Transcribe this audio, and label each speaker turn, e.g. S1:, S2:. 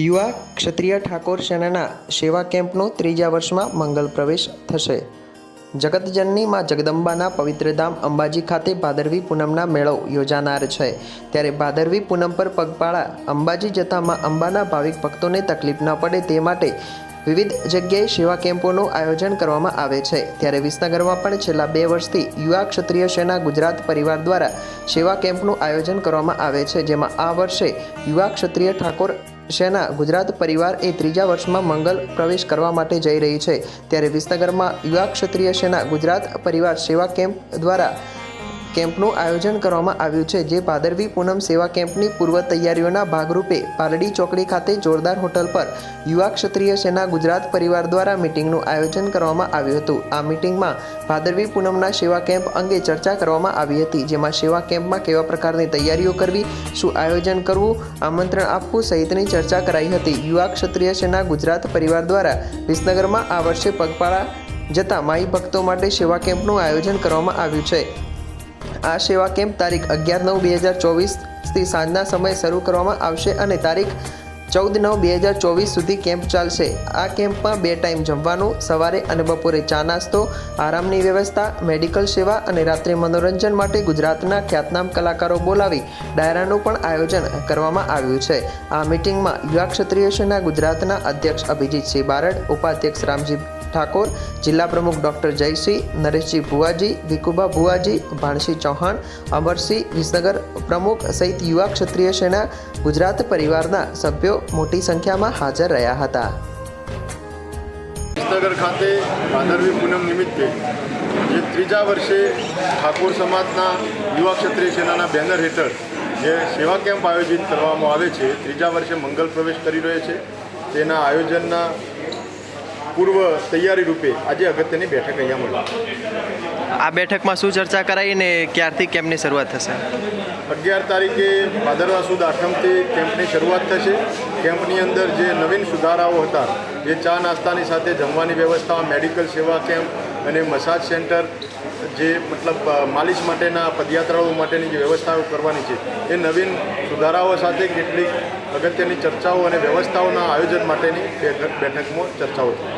S1: યુવા ક્ષત્રિય ઠાકોર સેનાના સેવા કેમ્પનો ત્રીજા વર્ષમાં મંગલ પ્રવેશ થશે. જગતજનની માં જગદંબાના પવિત્ર ધામ અંબાજી ખાતે ભાદરવી પૂનમના મેળો યોજાનાર છે. ત્યારે ભાદરવી પૂનમ પર પગપાળા અંબાજી જતા માં અંબાના ભાવિક ભક્તોને તકલીફ ન પડે તે માટે વિવિધ જગ્યાએ સેવા કેમ્પોનું આયોજન કરવામાં આવે છે. ત્યારે વિસનગરમાં પણ છેલ્લા બે વર્ષથી યુવા ક્ષત્રિય સેના ગુજરાત પરિવાર દ્વારા સેવા કેમ્પનું આયોજન કરવામાં આવે છે. જેમાં આ વર્ષે યુવા ક્ષત્રિય ઠાકોર સેના ગુજરાત પરિવાર એ ત્રીજા વર્ષમાં મંગલ પ્રવેશ કરવા માટે જઈ રહી છે. ત્યારે વિસનગરમાં યુવા ક્ષત્રિય સેના ગુજરાત પરિવાર સેવા કેમ્પ દ્વારા કેમ્પનું આયોજન કરવામાં આવ્યું છે, જે ભાદરવી પૂનમ સેવા કેમ્પની પૂર્વ તૈયારીઓના ભાગરૂપે પાલડી ચોકડી ખાતે જોરદાર હોટલ પર યુવા ક્ષત્રિય સેના ગુજરાત પરિવાર દ્વારા મિટિંગનું આયોજન કરવામાં આવ્યું હતું. આ મિટિંગમાં ભાદરવી પૂનમના સેવા કેમ્પ અંગે ચર્ચા કરવામાં આવી હતી, જેમાં સેવા કેમ્પમાં કેવા પ્રકારની તૈયારીઓ કરવી, શું આયોજન કરવું, આમંત્રણ આપવું સહિતની ચર્ચા કરાઈ હતી. યુવા ક્ષત્રિય સેના ગુજરાત પરિવાર દ્વારા વિસનગરમાં આ વર્ષે પગપાળા જતા માઈ ભક્તો માટે સેવા કેમ્પનું આયોજન કરવામાં આવ્યું છે. આ સેવા કેમ્પ તારીખ અગિયાર નવ બે હજાર ચોવીસથી સાંજના સમયે શરૂ કરવામાં આવશે અને તારીખ ચૌદ નવ બે હજાર ચોવીસ સુધી કેમ્પ ચાલશે. આ કેમ્પમાં બે ટાઈમ જમવાનું, સવારે અને બપોરે ચા નાસ્તો, આરામની વ્યવસ્થા, મેડિકલ સેવા અને રાત્રે મનોરંજન માટે ગુજરાતના ખ્યાતનામ કલાકારો બોલાવી ડાયરાનું પણ આયોજન કરવામાં આવ્યું છે. આ મિટિંગમાં યુવા ક્ષત્રિય સેના ગુજરાતના અધ્યક્ષ અભિજીતસિંહ બારડ, ઉપાધ્યક્ષ રામજી ઠાકોર, જિલ્લા પ્રમુખ ડૉક્ટર જયસિંહ, નરેશજી ભુવાજી, વિકુબા ભુવાજી, ભાણસી ચૌહાણ, અમરસિંહ વિસનગર પ્રમુખ સહિત યુવા ક્ષત્રિય સેના ગુજરાત પરિવારના સભ્યો મોટી સંખ્યામાં હાજર રહ્યા હતા.
S2: વિસનગર ખાતે ભાદરવી પૂનમ નિમિત્તે જે ત્રીજા વર્ષે ઠાકોર સમાજના યુવા ક્ષત્રિય સેનાના બેનર હેઠળ જે સેવા કેમ્પ આયોજિત કરવામાં આવે છે, ત્રીજા વર્ષે મંગલ પ્રવેશ કરી રહ્યો છે. તેના આયોજનના પૂર્વ તૈયારી રૂપે આજે અગત્યની બેઠક અહીંયા મળી.
S1: આ બેઠકમાં શું ચર્ચા કરાઈ ને ક્યારથી કેમ્પની શરૂઆત થશે?
S2: અગિયાર તારીખે ભાદરવા સુદ આઠમથી કેમ્પની શરૂઆત થશે. કેમ્પની અંદર જે નવીન સુધારાઓ હતા જે ચા નાસ્તાની સાથે જમવાની વ્યવસ્થા મેડિકલ સેવા કેમ્પ અને મસાજ સેન્ટર જે મતલબ માલિશ માટેના પદયાત્રાઓ માટેની જે વ્યવસ્થાઓ કરવાની છે, એ નવીન સુધારાઓ સાથે કેટલીક અગત્યની ચર્ચાઓ અને વ્યવસ્થાઓના આયોજન માટેની બેઠકમાં ચર્ચાઓ થઈ.